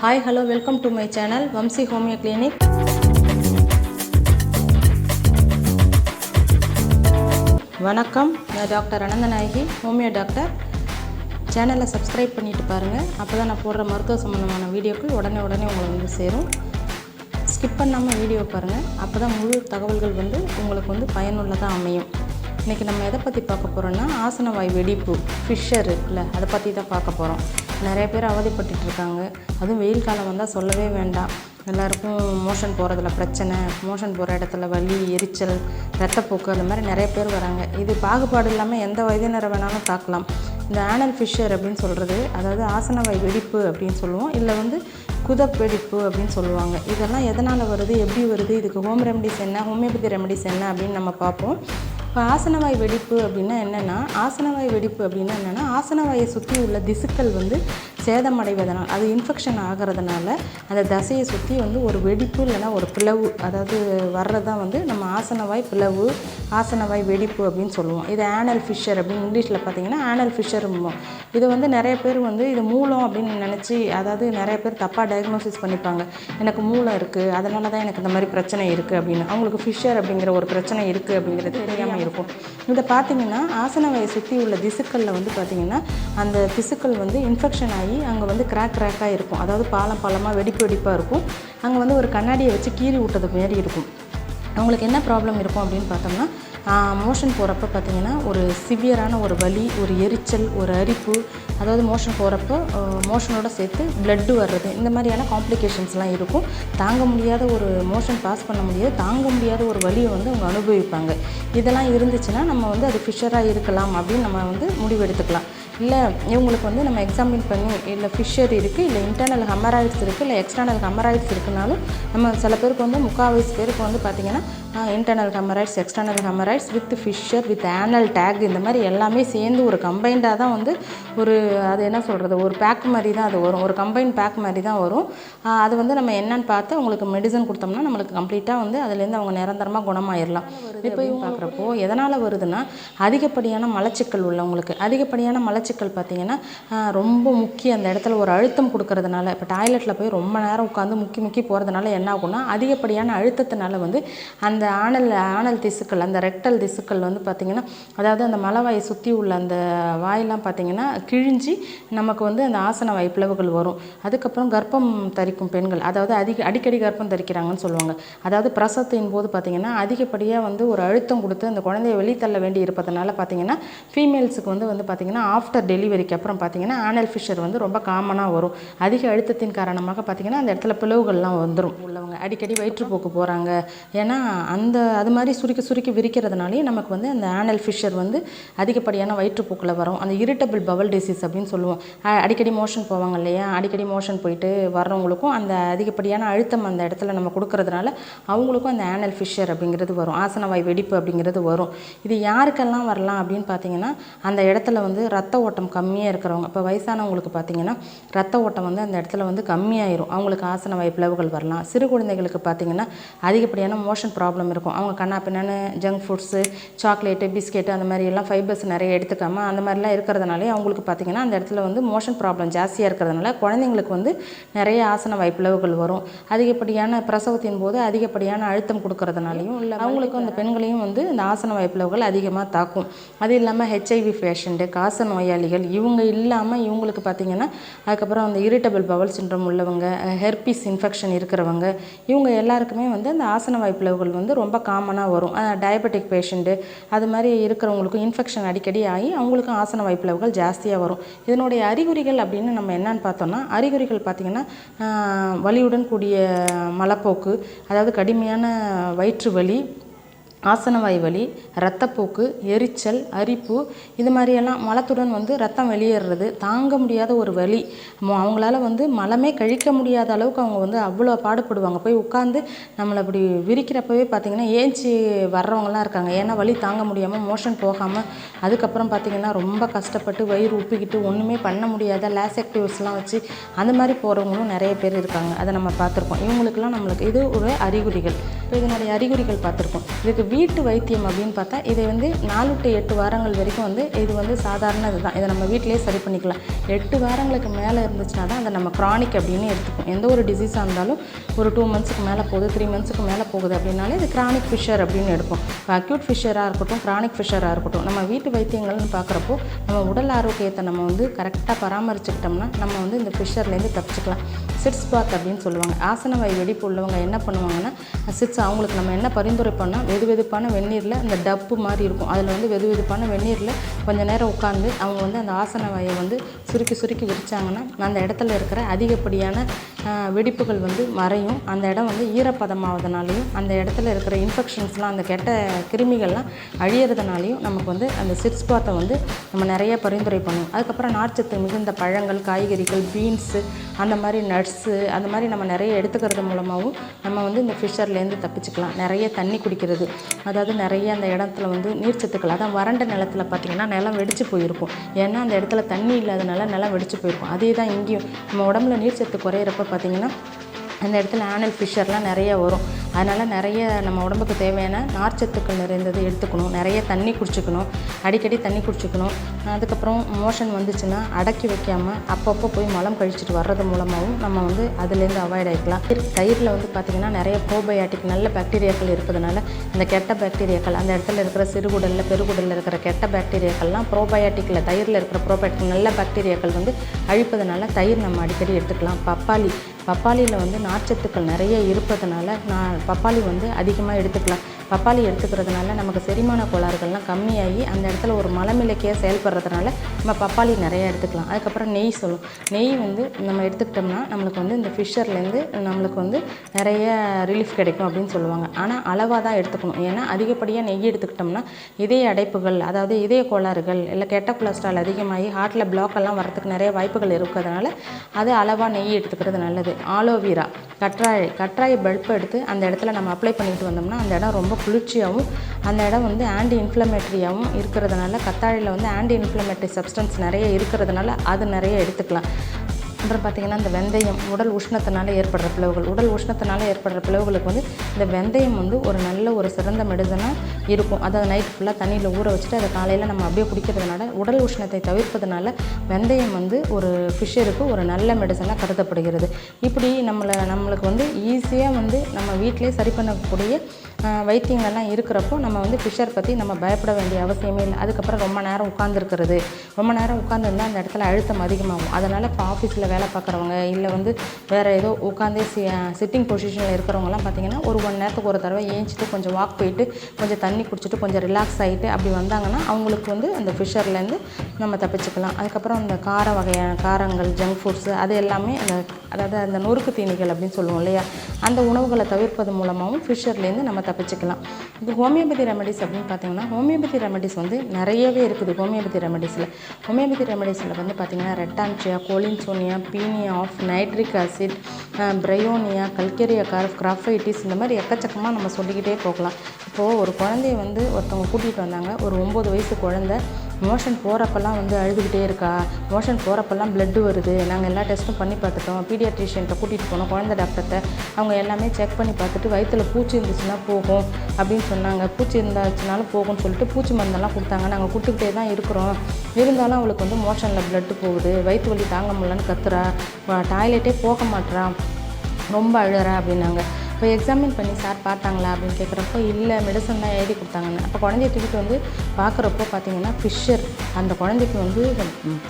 Hi hello welcome to my channel Vamsi homeo clinic வணக்கம் நான் doctor Ananthanayaki homeo doctor சேனலை subscribe பண்ணிட்டு பாருங்கள் அப்போ தான் நான் போடுற மருத்துவ சம்மந்தமான வீடியோக்கள் உடனே உடனே உங்களை வந்து சேரும். ஸ்கிப் பண்ணாமல் வீடியோ பாருங்கள் அப்போ தான் முழு தகவல்கள் வந்து உங்களுக்கு வந்து பயனுள்ளதாக அமையும். இன்றைக்கி நம்ம எதை பற்றி பார்க்க போகிறோன்னா ஆசனவாய் வெடிப்பு ஃபிஷர் இருக்குல்ல அதை பற்றி தான் பார்க்க போகிறோம் நிறைய பேர் அவதிப்பட்டு இருக்காங்க அதுவும் வெயில் காலம் வந்தால் சொல்லவே வேண்டாம். எல்லாருக்கும் மோஷன் போகிறதுல பிரச்சனை மோஷன் போகிற இடத்துல வலி எரிச்சல் ரத்தப்போக்கு அந்த மாதிரி நிறைய பேர் வராங்க. இது பாகுபாடு இல்லாமல் எந்த வயதினரை வேணாலும் தாக்கலாம். இந்த ஆனல் ஃபிஷர் அப்படின்னு சொல்கிறது அதாவது ஆசனவாய் வெடிப்பு அப்படின்னு சொல்லுவோம். இல்லை வந்து குதப்பெடிப்பு அப்படின்னு சொல்லுவாங்க. இதெல்லாம் எதனால் வருது எப்படி வருது இதுக்கு ஹோம் ரெமடிஸ் என்ன ஹோமியோபதி ரெமடிஸ் என்ன அப்படின்னு நம்ம பார்ப்போம். இப்போ ஆசனவாய் வெடிப்பு அப்படின்னா என்னென்னா ஆசனவாய் வெடிப்பு அப்படின்னா என்னென்னா ஆசனவாயை சுற்றி உள்ள திசுக்கள் வந்து சேதமடைவதனால் அது இன்ஃபெக்ஷன் ஆகிறதுனால அந்த தசையை சுற்றி வந்து ஒரு வெடிப்பு இல்லைன்னா ஒரு பிளவு அதாவது வர்றது தான் வந்து நம்ம ஆசனவாய் பிளவு ஆசனவாய் வெடிப்பு அப்படின்னு சொல்லுவோம். இது ஆனல் ஃபிஷர் அப்படின்னு இங்கிலீஷில் பார்த்தீங்கன்னா ஆனல் ஃபிஷர் இது வந்து நிறைய பேர் வந்து இது மூலம் அப்படின்னு நினச்சி அதாவது நிறைய பேர் தப்பாக டயக்னோசிஸ் பண்ணிப்பாங்க. எனக்கு மூலம் இருக்குது அதனால தான் எனக்கு இந்த மாதிரி பிரச்சனை இருக்குது அப்படின்னு. அவங்களுக்கு ஃபிஷர் அப்படிங்கிற ஒரு பிரச்சனை இருக்குது அப்படிங்கிறது தெரியாமல் இருக்கும். இதை பார்த்தீங்கன்னா ஆசனவாயை சுற்றி உள்ள திசுக்களில் வந்து பார்த்திங்கன்னா அந்த திசுக்கள் வந்து இன்ஃபெக்ஷன் ஆகி அங்கே வந்து கிராக் கிராக்காக இருக்கும். அதாவது பாலம் பாலமாக வெடிப்பு வெடிப்பாக இருக்கும். அங்கே வந்து ஒரு கண்ணாடியை வச்சு கீறி விட்டது மாரி இருக்கும். அவங்களுக்கு என்ன ப்ராப்ளம் இருக்கும் அப்படின்னு பார்த்தோம்னா மோஷன் போகிறப்ப பார்த்திங்கன்னா ஒரு சிவியரான ஒரு வலி ஒரு எரிச்சல் ஒரு அரிப்பு அதாவது மோஷன் போகிறப்போ மோஷனோட சேர்த்து பிளட்டு வர்றது இந்த மாதிரியான காம்ப்ளிகேஷன்ஸ்லாம் இருக்கும். தாங்க முடியாத ஒரு மோஷன் பாஸ் பண்ண முடியாது. தாங்க முடியாத ஒரு வலியை வந்து அவங்க அனுபவிப்பாங்க. இதெல்லாம் இருந்துச்சுன்னா நம்ம வந்து அது ஃபிஷராக இருக்கலாம் அப்படின்னு நம்ம வந்து முடிவெடுத்துக்கலாம். இல்லை இவங்களுக்கு வந்து நம்ம எக்ஸாமின் பண்ணி இல்லை ஃபிஷர் இருக்குது இல்லை இன்டர்னல் ஹமராய்ட்ஸ் இருக்குது இல்லை எக்ஸ்டர்னல் ஹமராய்ட்ஸ் இருக்குனாலும் நம்ம சில பேருக்கு வந்து முக்கால்வாசி பேருக்கு வந்து பார்த்திங்கன்னா internal haemorrhoids external haemorrhoids with fissure with anal tag இந்த மாதிரி எல்லாமே சேர்ந்து ஒரு கம்பைண்டாக தான் வந்து ஒரு அது என்ன சொல்கிறது ஒரு பேக் மாதிரி தான் அது வரும். ஒரு கம்பைன் பேக் மாதிரி தான் வரும். அது வந்து நம்ம என்னன்னு பார்த்து அவங்களுக்கு மெடிசன் கொடுத்தோம்னா நம்மளுக்கு கம்ப்ளீட்டாக வந்து அதுலேருந்து அவங்க நிரந்தரமாக குணமாயிடலாம் இப்போ இவங்க பார்க்குறப்போ? எதனால் வருதுன்னா அதிகப்படியான மலச்சிக்கல் உள்ளவங்களுக்கு அதிகப்படியான மலச்சிக்கல் பார்த்திங்கன்னா ரொம்ப முக்கிய அந்த இடத்துல ஒரு அழுத்தம் கொடுக்கறதுனால. இப்போ டாய்லெட்டில் போய் ரொம்ப நேரம் உட்காந்து முக்கி முக்கி போகிறதுனால என்ன ஆகும்னா அதிகப்படியான அழுத்தத்தினால வந்து அந்த அந்த ஆனல் ஆனல் திசுக்கள் அந்த ரெக்டல் திசுக்கள் வந்து பார்த்திங்கன்னா அதாவது அந்த மலவாயை சுற்றி உள்ள அந்த வாயெல்லாம் பார்த்திங்கன்னா கிழிஞ்சி நமக்கு வந்து அந்த ஆசன வாய் பிளவுகள் வரும். அதுக்கப்புறம் கர்ப்பம் தரிக்கும் பெண்கள் அதாவது அதிக அடிக்கடி கர்ப்பம் தரிக்கிறாங்கன்னு சொல்லுவாங்க. அதாவது பிரசவத்தின் போது பார்த்திங்கன்னா அதிகப்படியாக வந்து ஒரு அழுத்தம் கொடுத்து அந்த குழந்தைய வெளித்தள்ள வேண்டி இருப்பதனால பார்த்திங்கன்னா ஃபீமேல்ஸுக்கு வந்து வந்து பார்த்திங்கன்னா ஆஃப்டர் டெலிவரிக்கு அப்புறம் பார்த்திங்கன்னா ஆனல் ஃபிஷர் வந்து ரொம்ப காமனாக வரும். அதிக அழுத்தத்தின் காரணமாக பார்த்திங்கன்னா அந்த இடத்துல பிளவுகள்லாம் வந்துடும் உள்ளவங்க அடிக்கடி வயிற்றுப்போக்கு போகிறாங்க ஏன்னா அந்த அது மாதிரி சுருக்கி சுருக்கி விரிக்கிறதுனாலே நமக்கு வந்து அந்த ஆனல் ஃபிஷர் வந்து அதிகப்படியான வயிற்றுப்போக்கில் வரும். அந்த இரிட்டபிள் பவல் டிசீஸ் அப்படின்னு சொல்லுவோம். அடிக்கடி மோஷன் போவாங்க இல்லையா? அடிக்கடி மோஷன் போயிட்டு வர்றவங்களுக்கும் அந்த அதிகப்படியான அழுத்தம் அந்த இடத்துல நம்ம கொடுக்கறதுனால அவங்களுக்கும் அந்த ஆனல் ஃபிஷர் அப்படிங்கிறது வரும். ஆசனவாய் வெடிப்பு அப்படிங்கிறது வரும். இது யாருக்கெல்லாம் வரலாம் அப்படின்னு பார்த்தீங்கன்னா அந்த இடத்துல வந்து ரத்த ஓட்டம் கம்மியாக இருக்கிறவங்க இப்போ வயசானவங்களுக்கு பார்த்தீங்கன்னா ரத்த ஓட்டம் வந்து அந்த இடத்துல வந்து கம்மியாயிரும். அவங்களுக்கு ஆசனவாய் பிளவுகள் வரலாம். சிறு குழந்தைகளுக்கு பார்த்தீங்கன்னா அதிகப்படியான மோஷன் ப்ராப்ளம் இருக்கும். அவங்க கண்ணா பின்னான்னு ஜங்க் ஃபுட்ஸு சாக்லேட்டு பிஸ்கெட்டு அந்த மாதிரி எல்லாம் ஃபைபர்ஸ் நிறைய எடுத்துக்காமல் அந்த மாதிரிலாம் இருக்கிறதுனாலே அவங்களுக்கு பார்த்திங்கன்னா அந்த இடத்துல வந்து மோஷன் ப்ராப்ளம் ஜாஸ்தியாக இருக்கிறதுனால குழந்தைங்களுக்கு வந்து நிறைய ஆசன வாய்ப்பிளவுகள் வரும். அதிகப்படியான பிரசவத்தின் போது அதிகப்படியான அழுத்தம் கொடுக்கறதுனாலையும் இல்லை அவங்களுக்கும் அந்த பெண்களையும் வந்து இந்த ஆசன வாய்ப்பிளவுகள் அதிகமாக தாக்கும். அது இல்லாமல் ஹெச்ஐவி பேஷண்ட்டு காச நோயாளிகள் இவங்க இல்லாமல் இவங்களுக்கு பார்த்திங்கன்னா அதுக்கப்புறம் அந்த இரிட்டபிள் பவல் சின்ரம் உள்ளவங்க ஹெர்பிஸ் இன்ஃபெக்ஷன் இருக்கிறவங்க இவங்க எல்லாருக்குமே வந்து அந்த ஆசன வாய்ப்பிளவுகள் வந்து ரொம்ப காமனாக வரும். டயபெட்டிக் பேஷண்ட்டு அது மாதிரி இருக்கிறவங்களுக்கும் இன்ஃபெக்ஷன் அடிக்கடி ஆகி அவங்களுக்கும் ஆசன வாய்ப்பிளவுகள் ஜாஸ்தியாக வரும். இதனுடைய அறிகுறிகள் அப்படின்னு நம்ம என்னன்னு பார்த்தோம்னா அறிகுறிகள் பார்த்திங்கன்னா வலியுடன் கூடிய மலப்போக்கு அதாவது கடுமையான வயிற்று வலி ஆசனவாய் வலி ரத்தப்போக்கு எரிச்சல் அரிப்பு இது மாதிரியெல்லாம் மலத்துடன் வந்து ரத்தம் வெளியேறது தாங்க முடியாத ஒரு வலி. அவங்களால வந்து மலமே கழிக்க முடியாத அளவுக்கு அவங்க வந்து அவ்வளோ பாடுபடுவாங்க. போய் உட்காந்து நம்மளை அப்படி விரிக்கிறப்பவே பார்த்திங்கன்னா ஏஞ்சி வர்றவங்களாம் இருக்காங்க. ஏன்னா வலி தாங்க முடியாமல் மோஷன் போகாமல் அதுக்கப்புறம் பார்த்திங்கன்னா ரொம்ப கஷ்டப்பட்டு வயிறு உப்பிக்கிட்டு ஒன்றுமே பண்ண முடியாத லேசக்டிவ்ஸ்லாம் வச்சு அந்த மாதிரி போகிறவங்களும் நிறைய பேர் இருக்காங்க. அதை நம்ம பார்த்துருக்கோம். இவங்களுக்கெல்லாம் நம்மளுக்கு இது ஒரு அறிகுறிகள். இப்போ இதனுடைய அறிகுறிகள் பார்த்துருக்கோம். இதுக்கு வீட்டு வைத்தியம் அப்படின்னு பார்த்தா இதை வந்து நாலு டு எட்டு வாரங்கள் வரைக்கும் வந்து இது வந்து சாதாரண இதுதான். இதை நம்ம வீட்டிலேயே சரி பண்ணிக்கலாம். எட்டு வாரங்களுக்கு மேலே இருந்துச்சுன்னா தான் அதை நம்ம க்ரானிக் அப்படின்னு எடுத்துக்கும் எந்த ஒரு டிசீஸாக இருந்தாலும் ஒரு டூ மந்த்ஸுக்கு மேலே போகுது த்ரீ மந்த்ஸுக்கு மேலே போகுது அப்படின்னாலே இது கிரானிக் ஃபிஷர் அப்படின்னு எடுப்போம். இப்போ அக்யூட் ஃபிஷராக இருக்கட்டும் கிரானிக் ஃபிஷராக இருக்கட்டும் நம்ம வீட்டு வைத்தியங்கள்னு பார்க்குறப்போ நம்ம உடல் ஆரோக்கியத்தை நம்ம வந்து கரெக்டாக பராமரிச்சுக்கிட்டோம்னா நம்ம வந்து இந்த ஃபிஷர்லேருந்து தப்பிச்சுக்கலாம். சிட்ஸ் பாத் அப்படின்னு சொல்லுவாங்க. ஆசன வாய் வெடிப்பு உள்ளவங்க என்ன பண்ணுவாங்கன்னா சிட்ஸ் அவங்களுக்கு நம்ம என்ன பரிந்துரை பண்ணால் வெது வெதுவெதுப்பான வெந்நீரில் அந்த டப்பு மாதிரி இருக்கும். அதில் வந்து வெது வெதுப்பான வெந்நீரில் கொஞ்சம் நேரம் உட்காந்து அவங்க வந்து அந்த ஆசன வாயை வந்து சுருக்கி சுருக்கி விரிச்சாங்கன்னா அந்த இடத்துல இருக்கிற அதிகப்படியான வெடிப்புகள் வந்து மறையும். அந்த இடம் வந்து ஈரப்பதமாவதுனாலையும் அந்த இடத்துல இருக்கிற இன்ஃபெக்ஷன்ஸ்லாம் அந்த கெட்ட கிருமிகள்லாம் அழியிறதுனாலையும் நமக்கு வந்து அந்த சிட்ஸ் பாத்தை வந்து நம்ம நிறைய பரிந்துரை பண்ணுவோம் அதுக்கப்புறம் நார்ச்சத்து மிகுந்த பழங்கள் காய்கறிகள் பீன்ஸு அந்த மாதிரி நட்ஸு அந்த மாதிரி நம்ம நிறைய எடுத்துக்கிறது மூலமாகவும் நம்ம வந்து இந்த ஃபிஷர்லேருந்து தப்பிச்சுக்கலாம். நிறைய தண்ணி குடிக்கிறது. அதாவது நிறைய அந்த இடத்துல வந்து நீர்ச்சத்துக்கள் அதான் வறண்ட நிலத்துல பார்த்திங்கன்னா நிலம் வெடிச்சு போயிருக்கும். ஏன்னா அந்த இடத்துல தண்ணி இல்லாதனால நிலம் வெடிச்சு போயிருக்கும். அதே தான் இங்கேயும். நம்ம உடம்புல நீர்ச்சத்து குறையிறப்ப பார்த்திங்கன்னா அந்த இடத்துல ஆனல் ஃபிஷர்லாம் நிறைய வரும். அதனால் நிறைய நம்ம உடம்புக்கு தேவையான நார்ச்சத்துக்கள் நிறைந்தது எடுத்துக்கணும். நிறைய தண்ணி குடிச்சுக்கணும். அடிக்கடி தண்ணி குடிச்சுக்கணும். அதுக்கப்புறம் மோஷன் வந்துச்சுன்னா அடக்கி வைக்காமல் அப்பப்போ போய் மலம் கழிச்சிட்டு வர்றது மூலமாகவும் நம்ம வந்து அதுலேருந்து அவாய்ட் ஆகிக்கலாம் தயிரில் வந்து பார்த்திங்கன்னா நிறைய ப்ரோபயாட்டிக் நல்ல பாக்டீரியாக்கள் இருப்பதனால இந்த கெட்ட பாக்டீரியாக்கள் அந்த இடத்துல இருக்கிற சிறுகுடலில் பெருகுடலில் இருக்கிற கெட்ட பாக்டீரியாக்கள்லாம் ப்ரோபயாட்டிக்கில் தயிரில் இருக்கிற ப்ரோபயாட்டிக் நல்ல பாக்டீரியாக்கள் வந்து அழிப்பதனால தயிர் நம்ம அடிக்கடி எடுத்துக்கலாம். பப்பாளி பப்பாளியில் வந்து நார்ச்சத்துக்கள் நிறைய இருப்பதனால நான் பப்பாளி வந்து அதிகமாக எடுத்துக்கலாம். பப்பாளி எடுத்துக்கிறதுனால நமக்கு செரிமான கோளாறுகள்லாம் கம்மியாகி அந்த இடத்துல ஒரு மலமிளக்கியாக செயல்படுறதுனால நம்ம பப்பாளி நிறைய எடுத்துக்கலாம். அதுக்கப்புறம் நெய் சொல்லும் நெய் வந்து நம்ம எடுத்துக்கிட்டோம்னா நம்மளுக்கு வந்து இந்த ஃபிஷர்லேருந்து நம்மளுக்கு வந்து நிறைய ரிலீஃப் கிடைக்கும் அப்படின்னு சொல்லுவாங்க. ஆனால் அளவாக தான் எடுத்துக்கணும். ஏன்னா அதிகப்படியாக நெய் எடுத்துக்கிட்டோம்னா இதய அடைப்புகள் அதாவது இதய கோளாறுகள் இல்லை கெட்ட கொலஸ்ட்ரால் அதிகமாகி ஹார்ட்டில் பிளாக் எல்லாம் வரதுக்கு நிறைய வாய்ப்புகள் இருக்கிறதுனால அது அளவாக நெய் எடுத்துக்கிறது நல்லது. ஆலோவீரா. கற்றாழை கற்றாழை பல்ப் எடுத்து அந்த இடத்துல நம்ம அப்ளை பண்ணிட்டு வந்தோம்னா அந்த இடம் ரொம்ப குளிர்ச்சியாகவும் அந்த இடம் வந்து ஆன்டி இன்ஃப்ளமேட்டரியாகவும் இருக்கிறதுனால கத்தாழையில் வந்து ஆன்டி இன்ஃப்ளமேட்டரி சப்ஸ்டன்ஸ் நிறைய இருக்கிறதுனால அது நிறைய எடுத்துக்கலாம். அப்புறம் பார்த்திங்கன்னா இந்த வெந்தயம் உடல் உஷ்ணத்தினால ஏற்படுற பிளவுகள். உடல் உஷ்ணத்தினால ஏற்படுற பிளவுகளுக்கு வந்து இந்த வெந்தயம் வந்து ஒரு நல்ல ஒரு சிறந்த மெடிசனாக இருக்கும். அதை நைட் ஃபுல்லாக தண்ணியில் ஊற வச்சுட்டு அதை காலையில் நம்ம அப்படியே குடிக்கிறதுனால உடல் உஷ்ணத்தை தவிர்ப்பதனால வெந்தயம் வந்து ஒரு ஃபிஷ்ஷருக்கு ஒரு நல்ல மெடிசனாக கருதப்படுகிறது. இப்படி நம்மளை நம்மளுக்கு வந்து ஈஸியாக வந்து நம்ம வீட்டிலே சரி பண்ணக்கூடிய வைத்தியங்கள்லாம் இருக்கிறப்போ நம்ம வந்து ஃபிஷர் பற்றி நம்ம பயப்பட வேண்டிய அவசியமே இல்லை. அதுக்கப்புறம் ரொம்ப நேரம் உட்காந்துருக்கிறது ரொம்ப நேரம் உட்காந்துருந்தால் அந்த இடத்துல அழுத்தம் அதிகமாகும். அதனால் இப்போ ஆஃபீஸில் வேலை பார்க்குறவங்க இல்லை வந்து வேறு ஏதோ உட்காந்தே சி சிட்டிங் பொசிஷனில் இருக்கிறவங்கலாம் பார்த்தீங்கன்னா ஒரு ஒன் நேரத்துக்கு ஒரு தடவை ஏஞ்சிட்டு கொஞ்சம் வாக் போயிட்டு கொஞ்சம் தண்ணி குடிச்சிட்டு கொஞ்சம் ரிலாக்ஸ் ஆகிட்டு அப்படி வந்தாங்கன்னா அவங்களுக்கு வந்து அந்த ஃபிஷர்லேருந்து நம்ம தப்பிச்சுக்கலாம். அதுக்கப்புறம் அந்த கார வகையான காரங்கள் ஜங்க் ஃபுட்ஸு அது எல்லாமே அந்த அதாவது அந்த நொறுக்கு தீனிகள் அப்படின்னு சொல்லுவோம் இல்லையா? அந்த உணவுகளை தவிர்ப்பது மூலமாகவும் ஃபிஷர்லேருந்து நம்ம தப்பிச்சுக்கலாம். இது ஹோமியோபதி ரெமடிஸ் அப்படின்னு பார்த்தீங்கன்னா ஹோமியோபதி ரெமடிஸ் வந்து நிறையவே இருக்குது ஹோமியோபதி ரெமடிஸில் ஹோமியோபதி ரெமடிஸில் வந்து பார்த்திங்கன்னா ratanhia collinsonia paeonia of nitric acid bryonia calcarea carb graphites இந்த மாதிரி எக்கச்சக்கமாக நம்ம சொல்லிக்கிட்டே போகலாம். இப்போது ஒரு குழந்தைய வந்து ஒருத்தவங்க கூட்டிகிட்டு வந்தாங்க. ஒரு ஒம்பது வயசு குழந்தை. மோஷன் போகிறப்பெல்லாம் வந்து அழுதுகிட்டே இருக்கா? மோஷன் போகிறப்பெல்லாம் ப்ளட்டு வருது. நாங்கள் எல்லா டெஸ்ட்டும் பண்ணி பார்த்துட்டோம். பீடியாட்ரிஷியன்ட்ட கூட்டிகிட்டு போனோம். குழந்தை டாக்டர்கிட்ட அவங்க எல்லாமே செக் பண்ணி பார்த்துட்டு வயிற்றில் பூச்சி இருந்துச்சுன்னா போகும் அப்படின்னு சொன்னாங்க. பூச்சி இருந்தாச்சுனாலும் போகும்னு சொல்லிட்டு பூச்சி மருந்தெல்லாம் கொடுத்தாங்க. நாங்கள் கொடுத்துக்கிட்டே தான் இருக்கிறோம். இருந்தாலும் அவளுக்கு வந்து மோஷனில் ப்ளட்டு போகுது. வயிற்று வலி தாங்க முடியலன்னு கத்துறா. டாய்லெட்டே போக மாட்றா. ரொம்ப அழுகிறா அப்படின்னாங்க. இப்போ எக்ஸாமின் பண்ணி சார் பார்த்தாங்களா அப்படின்னு கேட்குறப்போ இல்லை மெடிசன் தான் எழுதி கொடுத்தாங்கன்னு. அப்போ குழந்தைய தூக்கிட்டு வந்து பார்க்குறப்போ பார்த்தீங்கன்னா ஃபிஷர் அந்த குழந்தைக்கு வந்து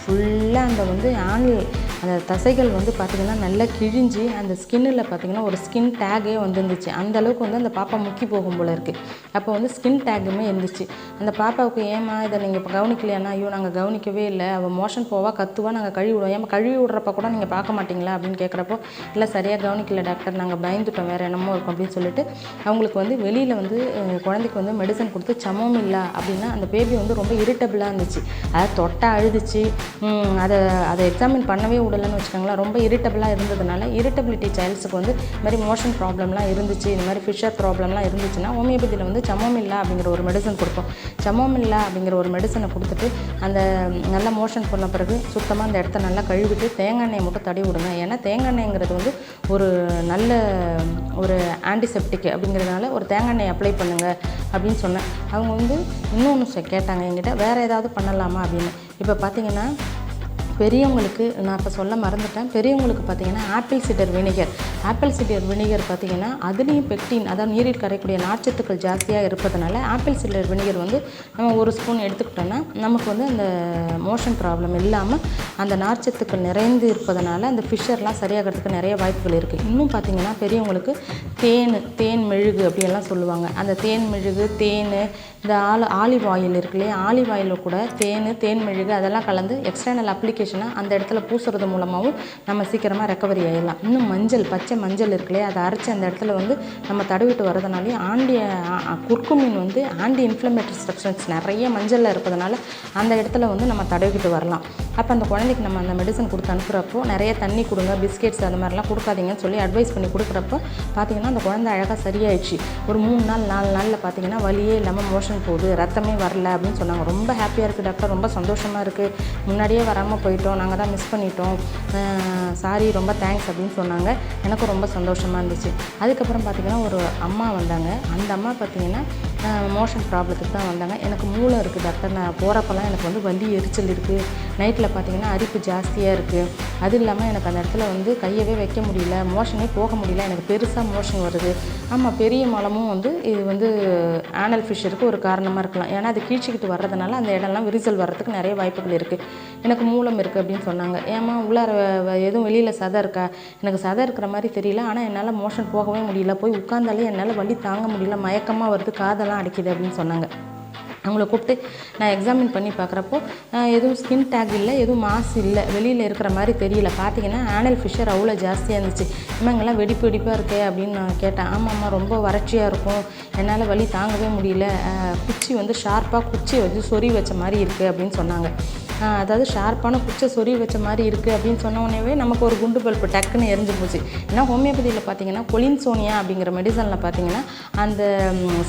ஃபுல்லாக அந்த வந்து ஆணில் அந்த தசைகள் வந்து பார்த்திங்கன்னா நல்லா கிழிஞ்சு அந்த ஸ்கின்னில் பார்த்திங்கன்னா ஒரு ஸ்கின் டேகே வந்துருந்துச்சு. அந்த அளவுக்கு வந்து அந்த பாப்பா முக்கி போகும் போல இருக்குது அப்போ வந்து ஸ்கின் டேக்குமே இருந்துச்சு. அந்த பாப்பாவுக்கு ஏமா இதை நீங்கள் இப்போ கவனிக்கலையானா ஐயோ நாங்கள் கவனிக்கவே இல்லை. அவள் மோஷன் போவா கத்துவா நாங்கள் கழுவி விடுவோம். ஏமா கழுவி விடுறப்ப கூட நீங்கள் பார்க்க மாட்டீங்களா? அப்படின்னு கேட்குறப்போ இல்லை சரியாக கவனிக்கல டாக்டர். நாங்கள் பயந்துட்டோம். வேறு என்ன என்னமோ இருக்கும் அப்படின்னு சொல்லிட்டு அவங்களுக்கு வந்து வெளியில் வந்து குழந்தைக்கு வந்து மெடிசன் கொடுத்து சமம் இல்லை அப்படின்னா அந்த பேபி வந்து ரொம்ப இரிட்டபிளாக இருந்துச்சு. அதை தொட்டா அழுதுச்சு. அதை அதை எக்ஸாமின் பண்ணவே விடலன்னு வச்சுக்கோங்களேன். ரொம்ப இரிட்டபிளாக இருந்ததுனால இரிட்டபிலிட்டி சைல்ட்ஸுக்கு வந்து இந்த மாதிரி மோஷன் ப்ராப்ளம்லாம் இருந்துச்சு. இந்த மாதிரி ஃபிஷர் ப்ராப்ளம்லாம் இருந்துச்சுன்னா ஹோமியோபதியில் வந்து சமோமில்லா அப்படிங்கிற ஒரு மெடிசன் கொடுப்போம். சமோமில்லா அப்படிங்கிற ஒரு மெடிசனை கொடுத்துட்டு அந்த நல்லா மோஷன் பண்ண பிறகு சுத்தமாக அந்த இடத்த நல்லா கழுவிட்டு தேங்காய் எண்ணெயை மட்டும் தடவி விடுங்க. ஏன்னா தேங்காய் எண்ணெய்ங்கிறது வந்து ஒரு நல்ல ஒரு ஒரு ஆன்டிசெப்டிக் அப்படிங்கிறதுனால ஒரு தேங்காய் எண்ணெய் அப்ளை பண்ணுங்கள் அப்படின்னு சொன்னேன். அவங்க வந்து இன்னொன்று கேட்டாங்க என்கிட்ட வேறு ஏதாவது பண்ணலாமா? அப்படின்னு. இப்போ பார்த்தீங்கன்னா பெரியவங்களுக்கு நான் இப்போ சொல்ல மறந்துட்டேன். பெரியவங்களுக்கு பார்த்தீங்கன்னா apple cider vinegar. Apple cider vinegar பார்த்தீங்கன்னா அதுலேயும் பெக்டின் அதாவது நீரில் கரையக்கூடிய நார்ச்சத்துக்கள் ஜாஸ்தியாக இருப்பதனால ஆப்பிள் சிடர் வினிகர் வந்து நம்ம ஒரு ஸ்பூன் எடுத்துக்கிட்டோன்னா நமக்கு வந்து அந்த மோஷன் ப்ராப்ளம் இல்லாமல் அந்த நார்ச்சத்துக்கள் நிறைந்து இருப்பதனால அந்த ஃபிஷர்லாம் சரியாகிறதுக்கு நிறைய வாய்ப்புகள் இருக்குது இன்னும் பார்த்தீங்கன்னா பெரியவங்களுக்கு தேன் தேன் மெழுகு அப்படியெல்லாம் சொல்லுவாங்க. அந்த தேன் மெழுகு தேன் இந்த ஆல் ஆலிவ் ஆயில் இருக்கு இல்லையா ஆலிவ் ஆயிலில் கூட தேன் தேன் மெழுகு அதெல்லாம் கலந்து எக்ஸ்டர்னல் அப்ளிகேஷனை அந்த இடத்துல பூசுறது மூலமாகவும் நம்ம சீக்கிரமாக ரெக்கவரி ஆகிடலாம் இன்னும் மஞ்சள் பச்சை மஞ்சள் இருக்கு இல்லையா அதை அரைச்சி அந்த இடத்துல வந்து நம்ம தடவிட்டு வரதுனாலே ஆண்டி குர்குமின் வந்து ஆன்டி இன்ஃப்ளமேட்டரி ஸ்ட்ரக்சர்ஸ் நிறைய மஞ்சளில் இருப்பதனால அந்த இடத்துல வந்து நம்ம தடவிக்கிட்டு வரலாம். அப்போ அந்த குழந்தைக்கு நம்ம அந்த மெடிசன் கொடுத்து அனுப்புகிறப்போ நிறைய தண்ணி கொடுங்க பிஸ்கெட்ஸ் அந்த மாதிரிலாம் கொடுக்காதீங்கன்னு சொல்லி அட்வைஸ் பண்ணி கொடுக்குறப்போ பார்த்தீங்கன்னா அந்த குழந்தை அழகாக சரியாயிடுச்சு. ஒரு மூணு நாள் நாலு நாளில் பார்த்தீங்கன்னா வலியே இல்லாமல் மோஷன் போகுது ரத்தமே வரல அப்படின்னு சொன்னாங்க. ரொம்ப ஹாப்பியாக இருக்குது டாக்டர் ரொம்ப சந்தோஷமாக இருக்குது முன்னாடியே வராமல் போயிட்டோம் நாங்கள் தான் மிஸ் பண்ணிட்டோம். சாரி ரொம்ப தேங்க்ஸ் அப்படின்னு சொன்னாங்க. எனக்கும் ரொம்ப சந்தோஷமாக இருந்துச்சு. அதுக்கப்புறம் பார்த்திங்கன்னா ஒரு அம்மா வந்தாங்க. அந்த அம்மா பார்த்திங்கன்னா மோஷன் ப்ராப்ளத்துக்கு தான் வந்தாங்க. எனக்கு மூளை இருக்குது டாக்டர் நான் போகிறப்பெல்லாம் எனக்கு வந்து வண்டி எரிச்சல் இருக்குது நைட்டில் பார்த்தீங்கன்னா அரிப்பு ஜாஸ்தியாக இருக்குது அது இல்லாமல் எனக்கு அந்த இடத்துல வந்து கையவே வைக்க முடியல. மோஷனே போக முடியல. எனக்கு பெருசாக மோஷன் வருது. ஆமாம் பெரிய மலமும் வந்து இது வந்து ஆனல் ஃபிஷ்ஷருக்கு ஒரு காரணமாக இருக்கலாம். ஏன்னா அது கீழ்ச்சிக்கிட்டு வர்றதுனால அந்த இடம்லாம் விரிசல் வர்றதுக்கு நிறைய வாய்ப்புகள் இருக்குது எனக்கு மூலம் இருக்குது அப்படின்னு சொன்னாங்க. ஏமா உள்ளார எதுவும் வெளியில் சதை இருக்கா? எனக்கு சதை இருக்கிற மாதிரி தெரியல. ஆனால் என்னால் மோஷன் போகவே முடியல. போய் உட்காந்தாலே என்னால் வலி தாங்க முடியல. மயக்கமாக வருது. காதெல்லாம் அடைக்குது அப்படின்னு சொன்னாங்க. அவங்கள கூப்பிட்டு நான் எக்ஸாமின் பண்ணி பார்க்குறப்போ எதுவும் ஸ்கின் டேக் இல்லை எதுவும் மாஸ் இல்லை வெளியில் இருக்கிற மாதிரி தெரியல. பார்த்தீங்கன்னா ஆனல் ஃபிஷர் அவ்வளோ ஜாஸ்தியாக இருந்துச்சு. இவங்கெல்லாம் வெடிப்பு வெடிப்பாக இருக்கே அப்படின்னு நான் கேட்டேன். ஆமாம்மா ரொம்ப வறட்சியாக இருக்கும். என்னால் வலி தாங்கவே முடியல. குச்சி வந்து ஷார்ப்பாக குச்சி வச்சு சொறி வச்ச மாதிரி இருக்குது அப்படின்னு சொன்னாங்க. அதாவது ஷார்ப்பான குச்சை சொறி வச்ச மாதிரி இருக்குது அப்படின்னு சொன்ன உடனேவே நமக்கு ஒரு குண்டு பல்ப்பு டக்குன்னு எரிஞ்சு போச்சு. ஏன்னா ஹோமியோபதியில் பார்த்தீங்கன்னா கொலின் சோனியா அப்படிங்கிற மெடிசனில் பார்த்தீங்கன்னா அந்த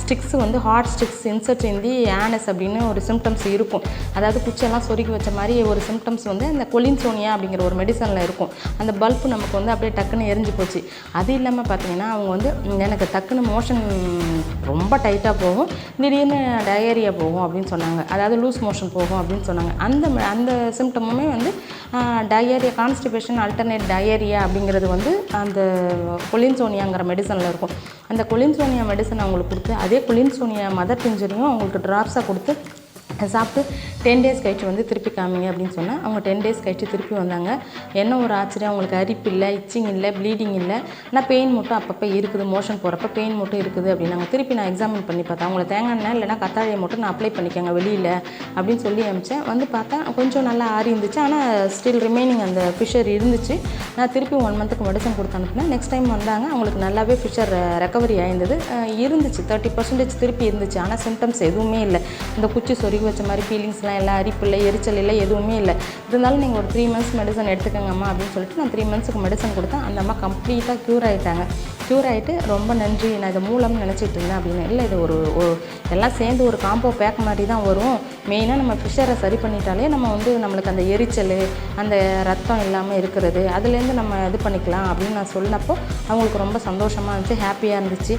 ஸ்டிக்ஸ் வந்து hard sticks insert into anus அப்படின்னு ஒரு சிம்டம்ஸ் இருக்கும். அதாவது குச்செல்லாம் சொருக்கி வச்ச மாதிரி ஒரு சிம்டம்ஸ் வந்து அந்த கொலின் சோனியா அப்படிங்கிற ஒரு மெடிசனில் இருக்கும். அந்த பல்ப் நமக்கு வந்து அப்படியே டக்குன்னு எரிஞ்சு போச்சு. அது இல்லாமல் பார்த்தீங்கன்னா அவங்க வந்து எனக்கு டக்குன்னு மோஷன் ரொம்ப டைட்டாக போகும். திடீர்னு டயரியா போகும் அப்படின்னு சொன்னாங்க. அதாவது லூஸ் மோஷன் போகும் அப்படின்னு சொன்னாங்க. அந்த அந்த சிம்டமுமே வந்து டயரியா கான்ஸ்டிபேஷன் அல்டர்னேட் டயரியா அப்படிங்கிறது வந்து அந்த கொலின்சோனியாங்கிற மெடிசனில் இருக்கும். அந்த கொலின்சோனியா மெடிசன் அவங்களுக்கு கொடுத்து அதே கொலின்சோனியா மதர் பிஞ்சரையும் அவங்களுக்கு ட்ராப்ஸாக கொடுத்து சாப்பிட்டு டென் டேஸ் கழிச்சு வந்து திருப்பி காமிங்க அப்படின்னு சொன்னால் அவங்க டென் டேஸ் கழிச்சு திருப்பி வந்தாங்க. என்ன ஒரு ஆச்சரியம்? அவங்களுக்கு அரிப்பு இல்லை இச்சிங் இல்லை ப்ளீடிங் இல்லை. ஆனால் பெயின் மட்டும் அப்பப்போ இருக்குது மோஷன் போகிறப்ப பெயின் மட்டும் இருக்குது அப்படின்னாங்க திருப்பி நான் எக்ஸாமின் பண்ணி பார்த்தேன். அவங்கள தேங்காய் எண்ணெய் இல்லைனா கத்தாழையை மட்டும் நான் அப்ளை பண்ணிக்கோங்க வெளியில் அப்படின்னு சொல்லி அமிச்சேன். வந்து பார்த்தா கொஞ்சம் நல்லா ஆறி இருந்துச்சு. ஆனால் ஸ்டில் ரிமைனிங் அந்த ஃபிஷர் இருந்துச்சு. நான் திருப்பி ஒன் மந்த்துக்கு மெடிசன் கொடுத்து அனுப்பினேன். நெக்ஸ்ட் டைம் வந்தாங்க அவங்களுக்கு நல்லாவே ஃபிஷர் ரெக்கவரி ஆயிருந்தது. இருந்துச்சு. தேர்ட்டி பர்சன்டேஜ் திருப்பி இருந்துச்சு. ஆனால் சிம்டம்ஸ் எதுவுமே இல்லை. இந்த குச்சி சொறி சொருகி வச்ச மாதிரி ஃபீலிங்ஸ்லாம் இல்லை அரிப்பு இல்லை எரிச்சல் இல்லை எதுவுமே இல்லை. இருந்தாலும் நீங்கள் ஒரு த்ரீ மந்த்ஸ் மெடிசன் எடுத்துக்கோங்கம்மா அப்படின்னு சொல்லிட்டு நான் த்ரீ மந்த்ஸுக்கு மெடிசன் கொடுத்தேன். அந்த அம்மா கம்ப்ளீட்டாக க்யூர் ஆகிட்டாங்க க்யூர் ஆகிட்டு ரொம்ப நன்றி. நான் இதை மூலம்னு நினச்சிட்டு இருந்தேன் அப்படின்னு. இல்லை இது ஒரு எல்லாம் சேர்ந்து ஒரு காம்போ பேக் மாதிரி தான் வரும். மெயினாக நம்ம ஃபிஷரை சரி பண்ணிட்டாலே நம்ம வந்து நம்மளுக்கு அந்த எரிச்சல் அந்த ரத்தம் இல்லாமல் இருக்கிறது அதுலேருந்து நம்ம இது பண்ணிக்கலாம் அப்படின்னு நான் சொன்னப்போ அவங்களுக்கு ரொம்ப சந்தோஷமாக இருந்துச்சு ஹாப்பியாக இருந்துச்சு.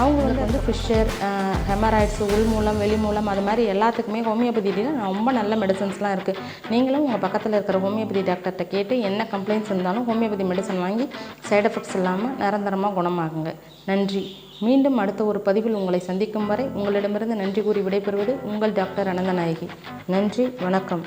அவங்களுக்கு வந்து ஃபிஷர் ஹெமராய்ட்ஸ் உள் மூலம் வெளி மூலம் அது மாதிரி எல்லாத்துக்குமே ஹோமியோபதியில் ரொம்ப நல்ல மெடிசன்ஸ்லாம் இருக்குது நீங்களும் உங்கள் பக்கத்தில் இருக்கிற ஹோமியோபதி டாக்டர்கிட்ட கேட்டு என்ன கம்ப்ளைண்ட்ஸ் இருந்தாலும் ஹோமியோபதி மெடிசன் வாங்கி சைடு எஃபெக்ட்ஸ் இல்லாமல் நிரந்தரமாக குணமாகுங்க. நன்றி. மீண்டும் அடுத்த ஒரு பதிவில் உங்களை சந்திக்கும் வரை உங்களிடமிருந்து நன்றி கூறி விடைபெறுவது உங்கள் டாக்டர் அனந்தநாயகி. நன்றி வணக்கம்.